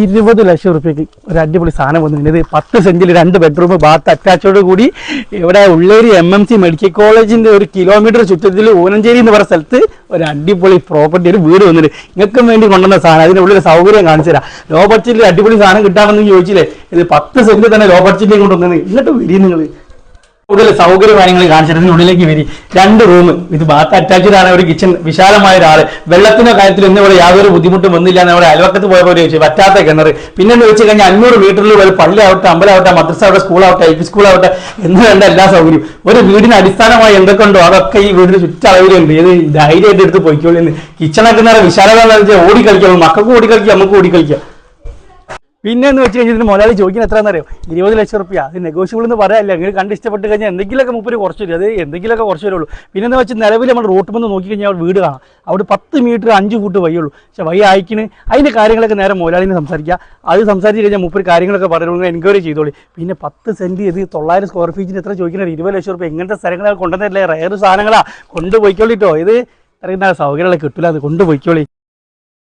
ഇരുപത് ലക്ഷം റുപ്യക്ക് ഒരു അടിപൊളി സാധനം വന്നു. ഇത് പത്ത് സെന്റിൽ രണ്ട് ബെഡ്റൂം ബാത്ത് അറ്റാച്ചോട് കൂടി ഇവിടെ Ulliyeri M M C medical കോളേജിന്റെ ഒരു കിലോമീറ്റർ ചുറ്റത്തിൽ ഊനഞ്ചേരി എന്ന് പറയുന്ന സ്ഥലത്ത് ഒരു അടിപൊളി പ്രോപ്പർട്ടി ഒരു വീട് വന്നിട്ട് നിങ്ങൾക്കും വേണ്ടി കൊണ്ടുവന്ന സാധനം. അതിന്റെ ഉള്ളിൽ സൗകര്യം കാണിച്ചു തരാം. ലോ ബഡ്ജറ്റിൽ അടിപൊളി സാധനം കിട്ടാമെന്ന് ചോദിച്ചില്ലേ? ഇത് പത്ത് സെന്റ് തന്നെ ലോ ബഡ്ജറ്റിലേക്ക് കൊണ്ടുവന്നത്. ഇങ്ങോട്ട് വരി നിങ്ങൾ കൂടുതൽ സൗകര്യ കാര്യങ്ങൾ കാണിച്ചിട്ടുണ്ട് ഉള്ളിലേക്ക് വരി. രണ്ട് റൂം ഇത് ബാത്ത് അറ്റാച്ച്ഡ് ആണ്. ഒരു കിച്ചൺ വിശാലമായ ഒരാൾ വെള്ളത്തിന്റെ കാര്യത്തിൽ ഇന്ന് ഇവിടെ യാതൊരു ബുദ്ധിമുട്ടും വന്നില്ല എന്ന് ഇവിടെ അയൽവക്കത്ത് പോയപ്പോൾ ചോദിച്ചു. വറ്റാത്ത കിണർ. പിന്നെ എന്ന് വെച്ച് കഴിഞ്ഞാൽ അഞ്ഞൂറ് മീറ്ററിൽ ഒരു പള്ളിയാവട്ടെ അമ്പലാവട്ടെ മദ്രസ ആവട്ടെ സ്കൂളാവട്ടെ ഐ പി സ്കൂളാവട്ടെ എന്ന് വേണ്ട എല്ലാ സൗകര്യവും. ഒരു വീടിന് അടിസ്ഥാനമായി എന്തൊക്കെ ഉണ്ടോ അതൊക്കെ ഈ വീടിന് ചുറ്റളവിലുണ്ട്. ഇത് ധൈര്യമായിട്ട് എടുത്ത് പൊയ്ക്കോളി വിശാലത എന്ന് വെച്ചാൽ ഓടി കളിക്കാം. മക്കൾക്ക് ഓടി കളിക്കാം നമുക്ക് ഓടി കളിക്കാം. പിന്നെ എന്ന് വെച്ച് കഴിഞ്ഞാൽ മുതലാളി ചോദിക്കുന്നത് എത്രയാണെന്ന് അറിയോ ഇരുപത് ലക്ഷം റുപ്യ. അത് നെഗോഷ്യബിൾ എന്ന് പറയാനില്ല. അങ്ങനെ കണ്ട് ഇഷ്ടപ്പെട്ട് കഴിഞ്ഞാൽ എന്തെങ്കിലുമൊക്കെ മുപ്പര് കുറച്ച് വരും. അത് എന്തെങ്കിലുമൊക്കെ കുറച്ച് വരുള്ളൂ. പിന്നെ എന്ന് വെച്ചാൽ നിലവിൽ നമ്മൾ റോട്ട് വന്ന് നോക്കി കഴിഞ്ഞാൽ വീട് കാണാം. അവിടെ പത്ത് മീറ്റർ അഞ്ച് ഫുട്ട് വയ്യുള്ളൂ പക്ഷേ വൈ അയക്കിന് അതിന്റെ കാര്യങ്ങളൊക്കെ നേരെ മുതലാളിനെ സംസാരിക്കുക അത് സംസാരിച്ച് കഴിഞ്ഞാൽ മുപ്പര് കാര്യങ്ങളൊക്കെ പറയുള്ളൂ എൻക്വയറി ചെയ്തോളി. പിന്നെ പത്ത് സെന്റ് ഇത് തൊള്ളായിരം സ്ക്വയർ ഫീറ്റിന് എത്ര ചോദിക്കുന്നത് ഇരുപത് ലക്ഷം റുപ്യ. എങ്ങനത്തെ സ്ഥലങ്ങളാണ് കൊണ്ടുവന്നില്ലേ റയർ സാധനങ്ങളാണ് കൊണ്ടുപോയിക്കോളിട്ടോ. ഇത് അറിയുന്ന സൗകര്യങ്ങളൊക്കെ കിട്ടില്ല അത് കൊണ്ടുപോയിക്കോളി.